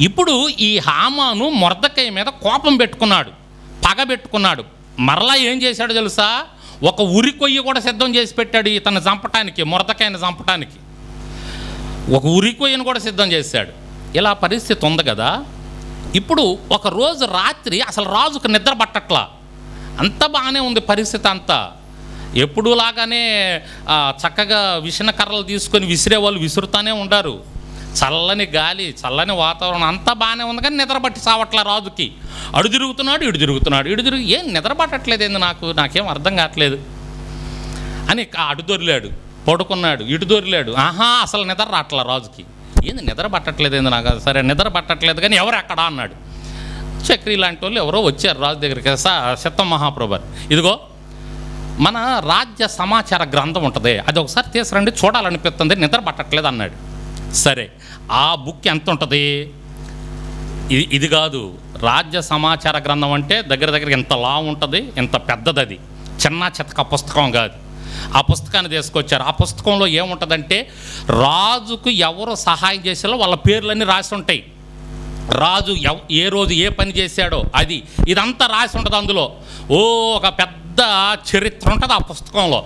ఇప్పుడు ఈ హామాను మొర్దకై మీద కోపం పెట్టుకున్నాడు పగ పెట్టుకున్నాడు. మరలా ఏం చేశాడు తెలుసా? ఒక ఉరి కొయ్యి కూడా సిద్ధం చేసి పెట్టాడు ఇతను చంపటానికి మొరదకాయని చంపటానికి. ఒక ఉరి కొయ్యను కూడా సిద్ధం చేశాడు. ఇలా పరిస్థితి ఉంది కదా? ఇప్పుడు ఒక రోజు రాత్రి అసలు రాజుకు నిద్ర పట్టట్లా? అంత బాగానే ఉంది పరిస్థితి అంతా. ఎప్పుడు లాగానే చక్కగా విసిన కర్రలు తీసుకొని విసిరే వాళ్ళు విసురుతానే ఉండారు. చల్లని గాలి చల్లని వాతావరణం అంతా బాగానే ఉంది కానీ నిద్ర పట్టి చావట్లా రాజుకి. అడు తిరుగుతున్నాడు ఇడు తిరుగుతున్నాడు ఇడు తిరుగు ఏం నిద్ర పట్టట్లేదు ఏంది నాకు? నాకేం అర్థం కావట్లేదు. అని అడు దొరిలాడు పడుకున్నాడు ఇటు దొరిలాడు. ఆహా అసలు నిద్ర రావట్లా రాజుకి. ఏంది నిద్ర పట్టట్లేదు ఏంది నాకు? సరే నిద్ర పట్టట్లేదు కానీ ఎవరు ఎక్కడా అన్నాడు. చక్రి లాంటి వాళ్ళు ఎవరో వచ్చారు రాజు దగ్గరికి. స సత్తం ఇదిగో మన రాజ్య సమాచార గ్రంథం ఉంటుంది. అది ఒకసారి తీసుకురండి చూడాలనిపిస్తుంది నిద్ర పట్టట్లేదు అన్నాడు. సరే ఆ బుక్ ఎంత ఉంటుంది ఇది ఇది కాదు. రాజ్య సమాచార గ్రంథం అంటే దగ్గర దగ్గర ఇంత లా ఉంటుంది ఇంత పెద్దది అది చిన్న చితక పుస్తకం కాదు. ఆ పుస్తకాన్ని తీసుకొచ్చారు. ఆ పుస్తకంలో ఏముంటుందంటే రాజుకు ఎవరు సహాయం చేసారో వాళ్ళ పేర్లన్నీ రాసి ఉంటాయి. రాజు ఎవ్ ఏ రోజు ఏ పని చేశాడో అది ఇదంతా రాసి ఉంటుంది అందులో. ఓ ఒక పెద్ద చరిత్ర ఉంటుంది ఆ పుస్తకంలో.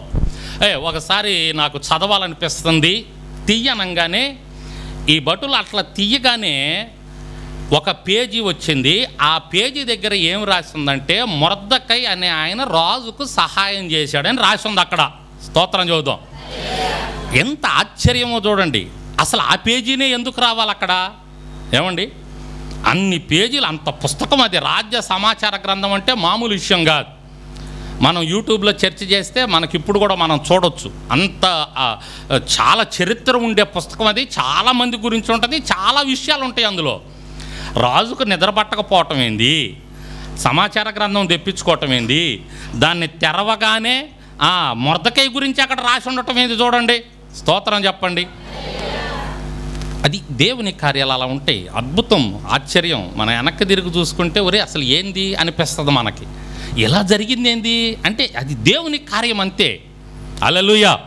ఏ ఒకసారి నాకు చదవాలనిపిస్తుంది. తీయనంగానే ఈ భటులు అట్లా తీయగానే ఒక పేజీ వచ్చింది. ఆ పేజీ దగ్గర ఏం రాసిందంటే మొరద్దకై అనే ఆయన రాజుకు సహాయం చేశాడని రాసింది అక్కడ. స్తోత్రం చూద్దాం ఎంత ఆశ్చర్యమో చూడండి. అసలు ఆ పేజీనే ఎందుకు రావాలి అక్కడ? ఏమండి? అన్ని పేజీలు అంత పుస్తకం అది. రాజ్య సమాచార గ్రంథం అంటే మామూలు విషయం కాదు. మనం యూట్యూబ్లో చర్చ చేస్తే మనకి ఇప్పుడు కూడా మనం చూడొచ్చు. అంత చాలా చరిత్ర ఉండే పుస్తకం అది చాలా మంది గురించి ఉంటుంది చాలా విషయాలు ఉంటాయి అందులో. రాజుకు నిద్ర పట్టకపోవటం ఏంది? సమాచార గ్రంథం తెప్పించుకోవటం ఏంది? దాన్ని తెరవగానే ఆ గురించి అక్కడ రాసి ఉండటం ఏంది చూడండి. స్తోత్రం చెప్పండి. అది దేవుని కార్యాలు అలా ఉంటాయి. అద్భుతం ఆశ్చర్యం. మన వెనక్కి తిరిగి చూసుకుంటే ఒరే అసలు ఏంది అనిపిస్తుంది మనకి. ఎలా జరిగింది ఏంది అంటే అది దేవుని కార్యం అంతే. అలలుయా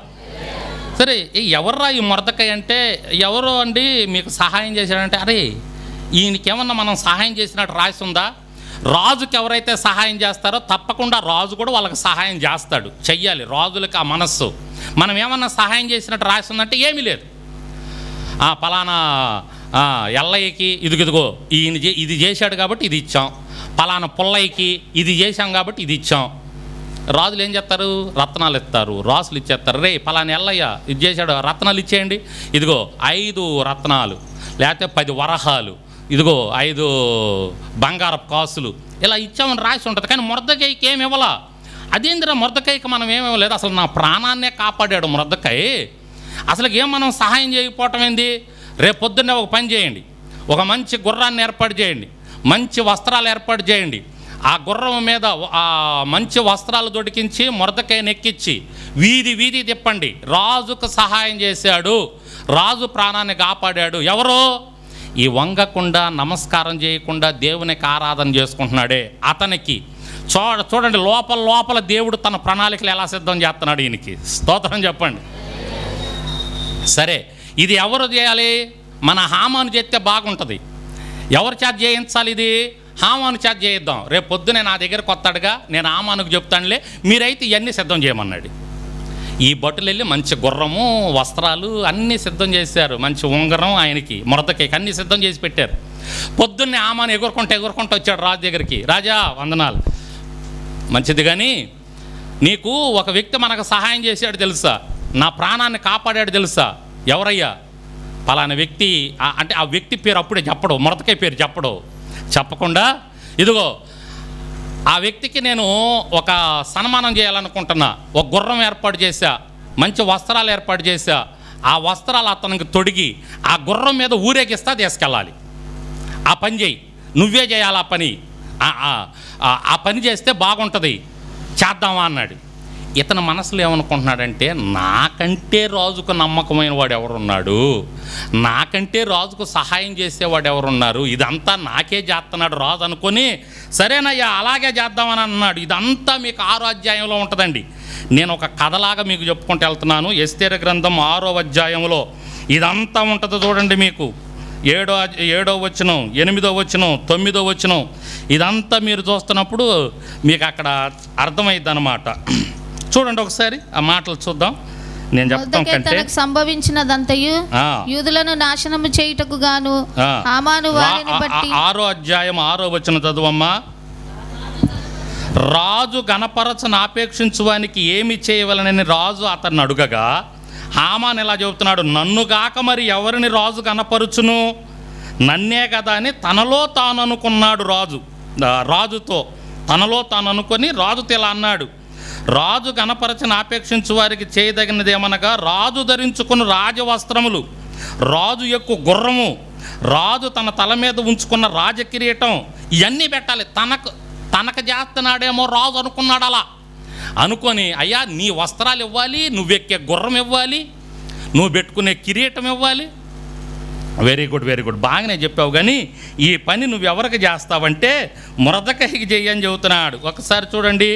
సరే ఎవర్రా ఈ మొరదకాయ అంటే ఎవరో అండి మీకు సహాయం చేశాడంటే అరే ఈయనకి ఏమన్నా మనం సహాయం చేసినట్టు రాసి ఉందా రాజుకి ఎవరైతే సహాయం చేస్తారో తప్పకుండా రాజు కూడా వాళ్ళకి సహాయం చేస్తాడు. చెయ్యాలి రాజులకు ఆ మనస్సు. మనం ఏమన్నా సహాయం చేసినట్టు రాసి ఉందంటే ఏమీ లేదు. ఆ పలానా ఎల్లయ్యకి ఇదిగిదిగో ఈయన ఇది చేశాడు కాబట్టి ఇది ఇచ్చాం. పలానా పుల్లయ్యకి ఇది చేశాం కాబట్టి ఇది ఇచ్చాం. రాజులు ఏం చేస్తారు? రత్నాలు ఇస్తారు రాసులు ఇచ్చేస్తారు. రే పలానా ఎల్లయ్య ఇది చేశాడు రత్నాలు ఇచ్చేయండి. ఇదిగో ఐదు రత్నాలు లేకపోతే పది వరహాలు ఇదిగో ఐదు బంగారపు కాసులు ఇలా ఇచ్చామని రాసి ఉంటుంది. కానీ మురదకాయకి ఏమి ఇవ్వాలా? అదేందిరా మురదకాయకి మనం ఏమివ్వలేదు అసలు నా ప్రాణాన్నే కాపాడాడు మురదకాయ అసలు ఏం మనం సహాయం చేయకపోవటం ఏంది? రేపు పొద్దున్నే ఒక పని చేయండి. ఒక మంచి గుర్రాన్ని ఏర్పాటు చేయండి. మంచి వస్త్రాలు ఏర్పాటు చేయండి. ఆ గుర్రం మీద ఆ మంచి వస్త్రాలు దొడికించి మొరదకాయని ఎక్కించి వీధి వీధి తిప్పండి. రాజుకు సహాయం చేశాడు. రాజు ప్రాణాన్ని కాపాడాడు. ఎవరు? ఈ వంగకుండా నమస్కారం చేయకుండా దేవునికి ఆరాధన చేసుకుంటున్నాడే అతనికి. చూడ చూడండి లోపల లోపల దేవుడు తన ప్రణాళికలు ఎలా సిద్ధం చేస్తున్నాడు ఈయనకి. స్తోత్రం చెప్పండి. సరే ఇది ఎవరు చేయాలి? మన హామాను చేస్తే బాగుంటుంది. ఎవరు చేత చేయించాలి ఇది? హామాను చేత చేయిద్దాం. రేపు పొద్దునే నా దగ్గర కొత్తడుగా నేను హామానుకు చెప్తానులే మీరైతే ఇవన్నీ సిద్ధం చేయమన్నాడు. ఈ బట్టలు వెళ్ళి మంచి గుర్రము వస్త్రాలు అన్నీ సిద్ధం చేశారు. మంచి ఉంగరం ఆయనకి మురదకేకి అన్నీ సిద్ధం చేసి పెట్టారు. పొద్దున్నే ఆమాను ఎగురుకుంటూ ఎగురుకుంటూ వచ్చాడు రాజు దగ్గరికి. రాజా వందనాలు. మంచిది కానీ నీకు ఒక వ్యక్తి మనకు సహాయం చేశాడు తెలుసా? నా ప్రాణాన్ని కాపాడాడు తెలుసా? ఎవరయ్యా? పలానా వ్యక్తి అంటే ఆ వ్యక్తి పేరు అప్పుడే చెప్పడు మొరతకాయ పేరు చెప్పడు. చెప్పకుండా ఇదిగో ఆ వ్యక్తికి నేను ఒక సన్మానం చేయాలనుకుంటున్నా ఒక గుర్రం ఏర్పాటు చేశా మంచి వస్త్రాలు ఏర్పాటు చేశా ఆ వస్త్రాలు అతనికి తొడిగి ఆ గుర్రం మీద ఊరేగిస్తా తీసుకెళ్ళాలి. ఆ పని చేయి నువ్వే చేయాలి ఆ పని. ఆ పని చేస్తే బాగుంటుంది. చేద్దామా అన్నాడు. ఇతని మనసులో ఏమనుకుంటున్నాడంటే నాకంటే రాజుకు నమ్మకమైన వాడు ఎవరున్నాడు? నాకంటే రాజుకు సహాయం చేసేవాడు ఎవరున్నారు? ఇదంతా నాకే చేస్తున్నాడు రాజు అనుకొని సరేనయ్యా అలాగే చేద్దామని అన్నాడు. ఇదంతా మీకు ఆరో అధ్యాయంలో ఉంటుందండి. నేను ఒక కథలాగా మీకు చెప్పుకుంటూ వెళ్తున్నాను. ఎస్తేర గ్రంథం ఆరో అధ్యాయంలో ఇదంతా ఉంటుంది చూడండి మీకు. ఏడో ఏడో వచనం ఎనిమిదో వచనం తొమ్మిదో వచనం. ఇదంతా మీరు చూస్తున్నప్పుడు మీకు అక్కడ అర్థమైద్ది అనమాట చూడండి ఒకసారి ఆ మాటలు చూద్దాం నేను చెప్తాం కంటే సంభవించినదంతయు. యూదులను నాశనము చేయుటకు గాను. హామాను వారిని బట్టి ఆరో అధ్యాయం ఆరో వచ్చిన చదువమ్మా రాజు గణపరచను ఆపేక్షించువానికి ఏమి చేయవలనని రాజు అతన్ని అడుగగా హామాన్ ఎలా చెబుతున్నాడు నన్ను గాక మరి ఎవరిని రాజు గణపరుచును నన్నే కదా అని తనలో తాను అనుకున్నాడు రాజు రాజుతో తనలో తాను అనుకొని రాజుతో ఇలా అన్నాడు రాజు గణపరచని ఆపేక్షించు వారికి చేయదగినది ఏమనగా రాజు ధరించుకున్న రాజవస్త్రములు రాజు యొక్క గుర్రము రాజు తన తల మీద ఉంచుకున్న రాజకిరీటం ఇవన్నీ పెట్టాలి. తనకు తనకు చేస్తున్నాడేమో రాజు అనుకున్నాడు అలా అనుకొని అయ్యా నీ వస్త్రాలు ఇవ్వాలి నువ్వెక్కే గుర్రం ఇవ్వాలి నువ్వు పెట్టుకునే కిరీటం ఇవ్వాలి. వెరీ గుడ్ వెరీ గుడ్ బాగానే చెప్పావు కానీ ఈ పని నువ్వు ఎవరికి చేస్తావంటే మురదకహికి చెయ్యని చెబుతున్నాడు. ఒకసారి చూడండి.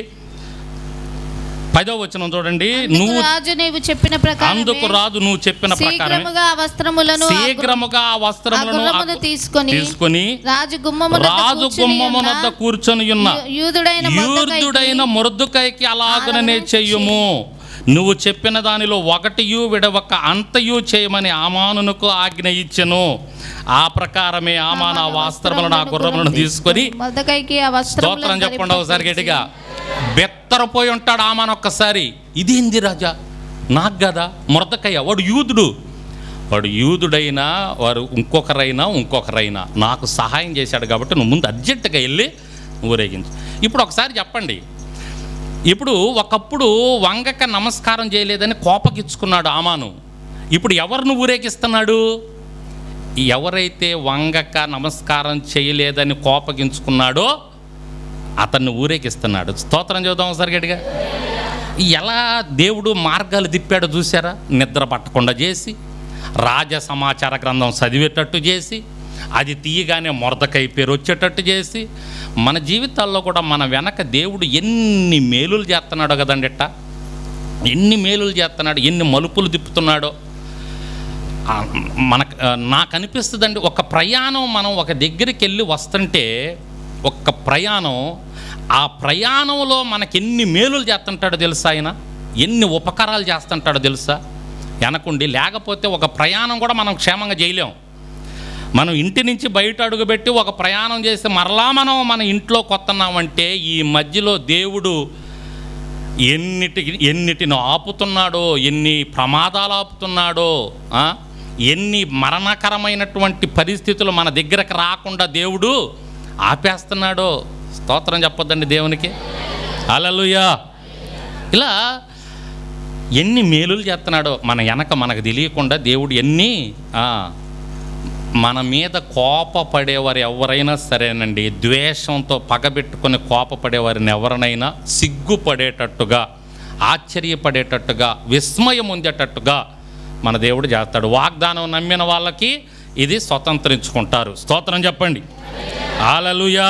పదో వచనం చూడండి. నువ్వు రాజు నీవు చెప్పిన ప్రకారం అందుకు రాజు నువ్వు చెప్పిన ప్రకారం వస్త్రములను శీఘ్రముగా వస్త్రములను తీసుకొని తీసుకొని రాజు గుమ్మమున రాజు గుమ్మమునద్ద కూర్చొని ఉన్న యూదుడైన మొర్దెకైకి యూర్దుడైన మురద్దుకైకి అలాగననే చెయ్యుము నువ్వు చెప్పిన దానిలో ఒకటియు విడవక అంతయు చేయమని ఆమానునకు ఆజ్ఞ ఇచ్చెను. ఆ ప్రకారమే ఆమాన వస్త్రములను ఆ గుర్రములను తీసుకొని స్తోత్రం చెప్పండి ఒకసారి గట్టిగా. బెత్తరపోయి ఉంటాడు ఆమాను ఒక్కసారి. ఇదేంది రాజా? నాకు కదా మురదకయ్య వాడు యూదుడు. వాడు యూదుడైనా వారు ఇంకొకరైనా ఇంకొకరైనా నాకు సహాయం చేశాడు కాబట్టి నువ్వు ముందు అర్జెంటుగా వెళ్ళి ఊరేగించు. ఇప్పుడు ఒకసారి చెప్పండి. ఇప్పుడు ఒకప్పుడు వంగక నమస్కారం చేయలేదని కోపగిచ్చుకున్నాడు ఆమాను. ఇప్పుడు ఎవరిని ఊరేగిస్తున్నాడు? ఎవరైతే వంగక నమస్కారం చేయలేదని కోపగించుకున్నాడో అతన్ని ఊరేగిస్తున్నాడు. స్తోత్రం చూద్దాం సార్ గట్టిగా. ఎలా దేవుడు మార్గాలు తిప్పాడో చూసారా నిద్ర పట్టకుండా చేసి రాజ సమాచార గ్రంథం చదివేటట్టు చేసి అది తీయగానే మొరదకై పేరు వచ్చేటట్టు చేసి మన జీవితాల్లో కూడా మన వెనక దేవుడు ఎన్ని మేలులు చేస్తున్నాడో కదండి ఇట్ట ఎన్ని మేలులు చేస్తున్నాడు ఎన్ని మలుపులు తిప్పుతున్నాడో. మన మనకు నాకు అనిపిస్తుందండి ఒక ప్రయాణం మనం ఒక దగ్గరికి వెళ్ళి వస్తుంటే ఒక్క ప్రయాణం ఆ ప్రయాణంలో మనకి ఎన్ని మేలులు చేస్తుంటాడో తెలుసా ఆయన? ఎన్ని ఉపకారాలు చేస్తుంటాడో తెలుసా? వెనకుండి లేకపోతే ఒక ప్రయాణం కూడా మనం క్షేమంగా చేయలేం. మనం ఇంటి నుంచి బయట అడుగుపెట్టి ఒక ప్రయాణం చేసి మరలా మనం మన ఇంట్లో కొత్తన్నామంటే ఈ మధ్యలో దేవుడు ఎన్నిటి ఎన్నిటిని ఆపుతున్నాడో ఎన్ని ప్రమాదాలు ఆపుతున్నాడో ఎన్ని మరణకరమైనటువంటి పరిస్థితులు మన దగ్గరకు రాకుండా దేవుడు ఆపేస్తున్నాడో స్తోత్రం చెప్పొద్దండి దేవునికి. అలలుయా ఇలా ఎన్ని మేలులు చేస్తున్నాడో మన వెనక మనకు తెలియకుండా దేవుడు ఎన్ని మన మీద కోపపడేవారు ఎవరైనా సరేనండి ద్వేషంతో పగబెట్టుకొని కోపపడేవారిని ఎవరినైనా సిగ్గుపడేటట్టుగా ఆశ్చర్యపడేటట్టుగా విస్మయం ఉండేటట్టుగా మన దేవుడు చేస్తాడు. వాగ్దానం నమ్మిన వాళ్ళకి ఇది స్వతంత్రించుకుంటారు. స్తోత్రం చెప్పండి. ఆలలుయా